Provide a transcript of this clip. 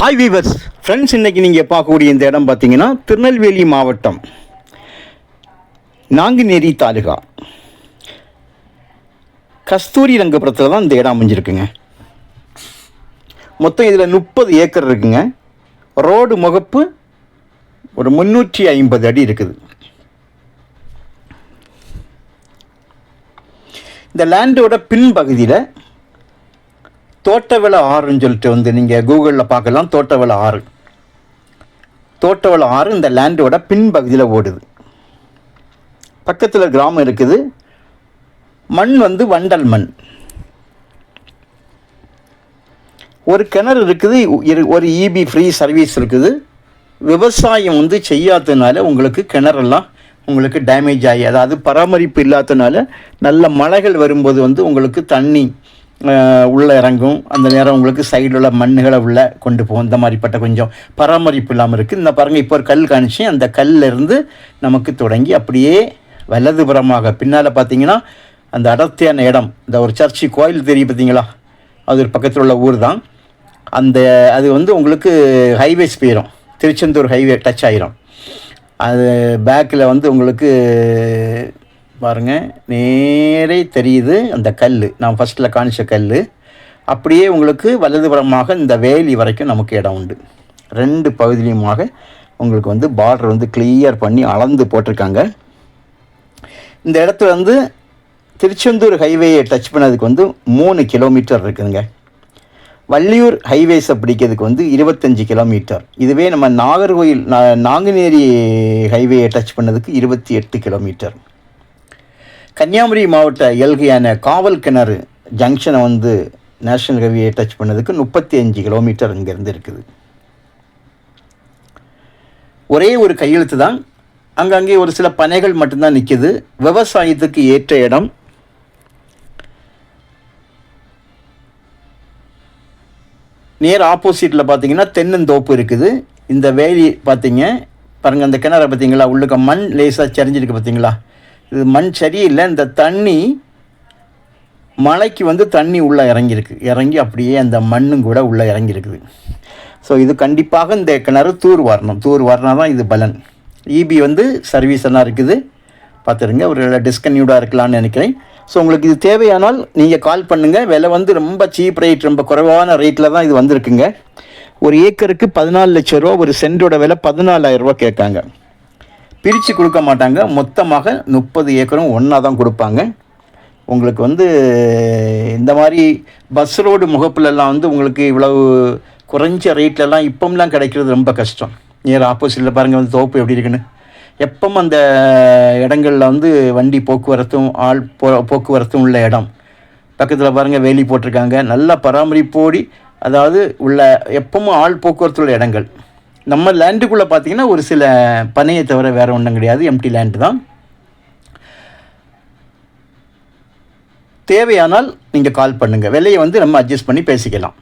Hi viewers friends இன்னைக்கு நீங்கள் பார்க்கக்கூடிய இந்த இடம் பார்த்தீங்கன்னா திருநெல்வேலி மாவட்டம் நாங்குநேரி தாலுகா. கஸ்தூரி ரங்கபுரத்தில் தான் இந்த இடம் அமைஞ்சிருக்குங்க. மொத்தம் இதில் முப்பது ஏக்கர் இருக்குங்க. ரோடு முகப்பு ஒரு முந்நூற்றி ஐம்பது அடி இருக்குது. இந்த லேண்டோட பின்பகுதியில் தோட்டவள ஆறுன்னு சொல்லிட்டு வந்து நீங்கள் கூகுளில் பார்க்கலாம் தோட்டவள ஆறு. தோட்டவள ஆறு இந்த லேண்டோட பின்பகுதியில் ஓடுது. பக்கத்தில் கிராமம் இருக்குது. மண் வந்து வண்டல் மண். ஒரு கிணறு இருக்குது இரு- ஒரு இபி ஃப்ரீ சர்வீஸ் இருக்குது. விவசாயம் வந்து செய்யாததுனால உங்களுக்கு கிணறெல்லாம் உங்களுக்கு டேமேஜ் ஆகி அதாவது பராமரிப்பு இல்லாததுனால நல்ல மழைகள் வரும்போது வந்து உங்களுக்கு தண்ணி உள்ளே இறங்கும். அந்த நேரம் உங்களுக்கு சைடில் உள்ள மண்ணுகளை உள்ளே கொண்டு போகும். இந்த மாதிரிப்பட்ட கொஞ்சம் பராமரிப்பு இல்லாமல் இருக்குது இந்த பாருங்கள் இப்போ ஒரு கல் காணிச்சு அந்த கல்லிருந்து நமக்கு தொடங்கி அப்படியே வலதுபுறமாக பின்னால் பார்த்தீங்கன்னா அந்த அடர்த்தியான இடம் இந்த ஒரு சர்ச்சு கோயில் தெரியும் பார்த்தீங்களா அது ஒரு பக்கத்தில் உள்ள ஊர் தான். அந்த அது வந்து உங்களுக்கு ஹைவேஸ் போயிடும் திருச்செந்தூர் ஹைவே டச் ஆயிரும். அது பேக்கில் வந்து உங்களுக்கு பாருங்க நேரே தெரியுது அந்த கல் நான் ஃபஸ்ட்டில் காணிச்ச கல் அப்படியே உங்களுக்கு வலதுபுறமாக இந்த வேலி வரைக்கும் நமக்கு இடம் உண்டு. ரெண்டு பகுதியிலுமாக உங்களுக்கு வந்து பார்டர் வந்து கிளியர் பண்ணி அளந்து போட்டிருக்காங்க. இந்த இடத்துல வந்து திருச்செந்தூர் ஹைவேயை டச் பண்ணதுக்கு வந்து மூணு கிலோமீட்டர் இருக்குதுங்க. வள்ளியூர் ஹைவேஸை பிடிக்கிறதுக்கு வந்து இருபத்தஞ்சி கிலோமீட்டர் இதுவே நம்ம நாகர்கோயில் நாங்குநேரி ஹைவேயை டச் பண்ணதுக்கு இருபத்தி எட்டு கிலோமீட்டர் கன்னியாகுமரி மாவட்ட எல்கையான காவல் கிணறு ஜங்ஷனை வந்து நேஷனல் ஹைவே டச் பண்ணதுக்கு முப்பத்தி அஞ்சு கிலோமீட்டர் இங்கேருந்து இருக்குது. ஒரே ஒரு கையெழுத்து தான். அங்கங்கே ஒரு சில பனைகள் மட்டும்தான் நிற்கிது விவசாயத்துக்கு ஏற்ற இடம். நேர் ஆப்போசிட்டில் பார்த்தீங்கன்னா தென்னந்தோப்பு இருக்குது. இந்த வேலி பார்த்தீங்க பாருங்கள் அந்த கிணறு பார்த்தீங்களா? உள்ளுக்க மண் லேசாக சரிஞ்சிருக்கு பார்த்தீங்களா? இது மண் சரியில்லை இந்த தண்ணி மழைக்கு வந்து தண்ணி உள்ளே இறங்கியிருக்கு. இறங்கி அப்படியே அந்த மண்ணும் கூட உள்ளே இறங்கியிருக்குது. ஸோ இது கண்டிப்பாக இந்த கிணறு தூர் வரணும். தூர் வரனா தான் இது பலன். இபி வந்து சர்வீஸ் எல்லாம் இருக்குது. பார்த்துருங்க ஒரு டிஸ்கன்யூடாக இருக்கலாம்னு நினைக்கிறேன். ஸோ உங்களுக்கு இது தேவையானால் நீங்கள் கால் பண்ணுங்கள் விலை வந்து ரொம்ப சீப் ரேட் ரொம்ப குறைவான ரேட்டில் தான் இது வந்திருக்குங்க. ஒரு ஏக்கருக்கு பதினாலு லட்ச ரூபா ஒரு சென்டோட விலை பதினாலாயிரம் ரூபா கேட்காங்க. பிரித்து கொடுக்க மாட்டாங்க. மொத்தமாக முப்பது ஏக்கரும் ஒன்றா தான் கொடுப்பாங்க. உங்களுக்கு வந்து இந்த மாதிரி பஸ் ரோடு முகப்புலலாம் வந்து உங்களுக்கு இவ்வளவு குறைஞ்ச ரேட்லலாம் இப்போம்லாம் கிடைக்கிறது ரொம்ப கஷ்டம். நேர் ஆப்போசிட்டில் பாருங்கள் வந்து தோப்பு எப்படி இருக்குன்னு. எப்பவும் அந்த இடங்களில் வந்து வண்டி போக்குவரத்தும் ஆள் போ போக்குவரத்தும் உள்ள இடம். பக்கத்தில் பாருங்கள் வேலி போட்டிருக்காங்க. நல்ல பராமரிப்போடி அதாவது உள்ள எப்பவும் ஆள் போக்குவரத்து உள்ள இடங்கள். நம்ம லேண்டுக்குள்ளே பார்த்தீங்கன்னா ஒரு சில பனையை தவிர வேறு ஒன்றும் கிடையாது. எம்டி லேண்டு தான். தேவையானால் நீங்கள் கால் பண்ணுங்கள் விலையை வந்து நம்ம அட்ஜஸ்ட் பண்ணி பேசிக்கலாம்.